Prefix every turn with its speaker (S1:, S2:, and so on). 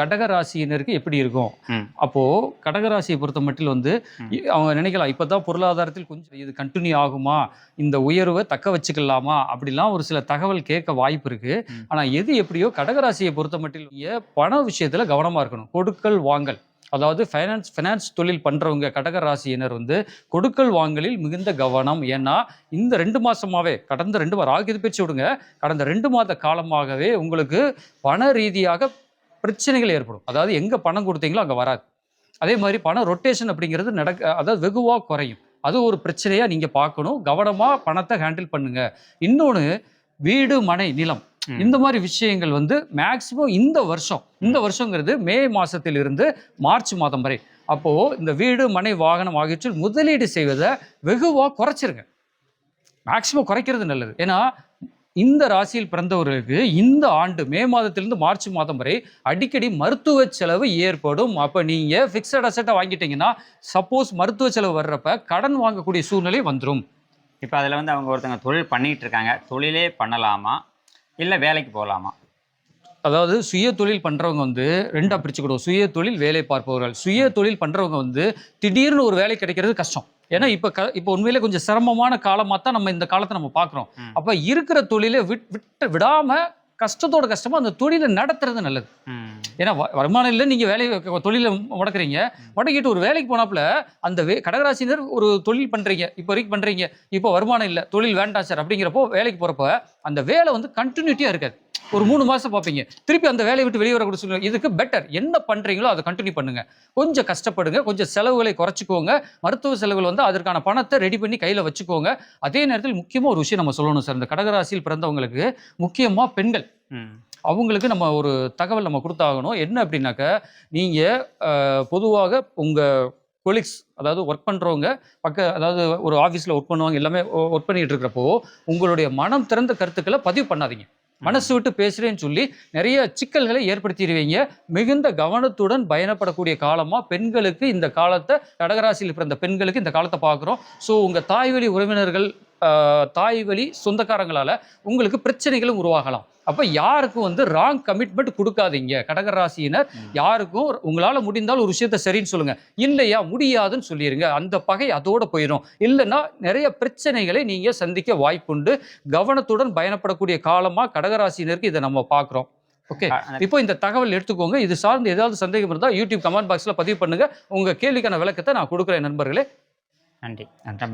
S1: கடக ராசியினருக்கு எப்படி இருக்கும். அப்போ கடகராசியை பொறுத்த மட்டில் வந்து அவங்க நினைக்கலாம் இப்பதான் பொருளாதாரத்தில் கொஞ்சம் இது கண்டினியூ ஆகுமா? இந்த உயர்வை தக்க வச்சுக்கலாமா? அப்படிலாம் ஒரு சில தகவல் கேட்க வாய்ப்பு இருக்கு. ஆனா எது எப்படியோ கடகராசியை பொறுத்த மட்டில் நீங்க பண விஷயத்துல கவனமா இருக்கணும். கொடுக்கல் வாங்கல். அதாவது ஃபைனான்ஸ் ஃபைனான்ஸ் தொழில் பண்றவங்க கடக ராசியினர் வந்து கொடுக்கல் வாங்கலில் மிகுந்த கவனம். ஏன்னா இந்த ரெண்டு மாசமாவே கடந்த ரெண்டு வாரம் ராகு பேச்சு விடுங்க. கடந்த ரெண்டு மாத காலமாகவே உங்களுக்கு பண ரீதியாக பிரச்சனைகள் ஏற்படும். அதாவது எங்க பணம் கொடுத்தீங்களோ அங்க வராது. அதே மாதிரி பண ரொட்டேஷன் அப்படிங்கிறது நடக்க அதாவது வெகுவா குறையும். அது ஒரு பிரச்சனையா நீங்க பார்க்கணும். கவனமா பணத்தை ஹேண்டில் பண்ணுங்க. இன்னொன்று வீடு மனை நிலம். இந்த மாதிரி விஷயங்கள் வந்து மேக்சிமம் இந்த வருஷம் இந்த வருஷங்கிறது மே மாசத்திலிருந்து மார்ச் மாதம் வரை. அப்போ இந்த வீடு மனை வாகனம் ஆகியவற்றில் முதலீடு செய்வதை வெகுவா குறைச்சிருங்க. மேக்சிமம் குறைக்கிறது நல்லது. ஏன்னா இந்த ராசியில் பிறந்தவர்களுக்கு இந்த ஆண்டு மே மாதத்திலிருந்து மார்ச் மாதம் வரை அடிக்கடி மருத்துவ செலவு ஏற்படும். அப்போ நீங்கள் ஃபிக்ஸட் அசட்டை வாங்கிட்டீங்கன்னா சப்போஸ் மருத்துவ செலவு வர்றப்ப கடன் வாங்கக்கூடிய சூழ்நிலை வந்துடும்
S2: இப்போ அதில் வந்து அவங்க ஒருத்தங்க தொழில் பண்ணிட்டு இருக்காங்க. தொழிலே பண்ணலாமா? இல்லை வேலைக்கு போகலாமா
S1: அதாவது சுய தொழில் பண்றவங்க வந்து ரெண்டா பிரிச்சுக்கிடுவோம். சுய தொழில் வேலை பார்ப்பவர்கள். சுய தொழில் பண்றவங்க வந்து திடீர்னு ஒரு வேலை கிடைக்கிறது கஷ்டம். ஏன்னா இப்ப க இப்போ உண்மையிலே கொஞ்சம் சிரமமான காலமா தான் நம்ம இந்த காலத்தை நம்ம பார்க்குறோம்.
S2: ம்.
S1: அப்ப இருக்கிற தொழிலை விட் விட்டு விடாம கஷ்டத்தோட கஷ்டமா அந்த தொழிலை நடத்துறது நல்லது. ஏன்னா வருமானம் இல்லை நீங்க வேலையை தொழிலை முடக்குறீங்க. முடக்கிட்டு ஒரு வேலைக்கு போனாப்புல அந்த வே கடகராசினர் ஒரு தொழில் பண்றீங்க. இப்போ வரைக்கும் பண்றீங்க. இப்போ வருமானம் இல்லை தொழில் வேண்டாம் சார் அப்படிங்கிறப்போ வேலைக்கு போறப்ப அந்த வேலை வந்து கண்டினியூட்டியா இருக்காது. ஒரு மூணு மாசம் பார்ப்பீங்க. திருப்பி அந்த வேலையை விட்டு வெளியே வரக்கூடிய சூழ்நிலை இதுக்கு பெட்டர் என்ன பண்றீங்களோ அதை கண்டினியூ பண்ணுங்க. கொஞ்சம் கஷ்டப்படுங்க. கொஞ்சம் செலவுகளை குறைச்சிக்கோங்க. மருத்துவ செலவுகள் வந்து அதற்கான பணத்தை ரெடி பண்ணி கையில வச்சுக்கோங்க. அதே நேரத்தில் முக்கியமா ஒரு விஷயம் நம்ம சொல்லணும் சார் இந்த கடகராசியில் பிறந்தவங்களுக்கு முக்கியமா பெண்கள். அவங்களுக்கு நம்ம ஒரு தகவல் நம்ம கொடுத்தாகணும். என்ன அப்படின்னாக்க நீங்கள் பொதுவாக உங்கள் கொலிக்ஸ் அதாவது ஒர்க் பண்ணுறவங்க பக்க அதாவது ஒரு ஆஃபீஸில் ஒர்க் பண்ணுவாங்க எல்லாமே ஒர்க் பண்ணிட்டு இருக்கிறப்போ உங்களுடைய மனம் திறந்த கருத்துக்களை பதிவு பண்ணாதீங்க. மனசு விட்டு பேசுகிறேன்னு சொல்லி நிறைய சிக்கல்களை ஏற்படுத்திடுவீங்க. மிகுந்த கவனத்துடன் பயணப்படக்கூடிய காலமாக பெண்களுக்கு இந்த காலத்தை கடகராசியில் பிறந்த பெண்களுக்கு இந்த காலத்தை பார்க்குறோம். ஸோ உங்கள் தாய் வழி உறவினர்கள் தாய் வழி சொந்தக்காரங்களால் உங்களுக்கு பிரச்சனைகளும் உருவாகலாம். அப்போ யாருக்கும் வந்து ராங் கமிட்மெண்ட் கொடுக்காதீங்க. கடகராசியினர். யாருக்கும் உங்களால் முடிந்தால் ஒரு விஷயத்த சரின்னு சொல்லுங்க. இல்லையா முடியாதுன்னு சொல்லிடுங்க அந்த பகை அதோட போயிடும் இல்லைன்னா நிறைய பிரச்சனைகளை நீங்கள் சந்திக்க வாய்ப்புண்டு. கவனத்துடன் பயணப்படக்கூடிய காலமாக கடகராசினருக்கு இதை நம்ம பார்க்குறோம் ஓகே. இப்போ இந்த தகவல் எடுத்துக்கோங்க. இது சார்ந்து ஏதாவது சந்தேகம் இருந்தால் யூடியூப் கமெண்ட் பாக்ஸில் பதிவு பண்ணுங்க. உங்கள் கேள்விக்கான விளக்கத்தை நான் கொடுக்குறேன் நண்பர்களே.
S2: நன்றி. நன்றி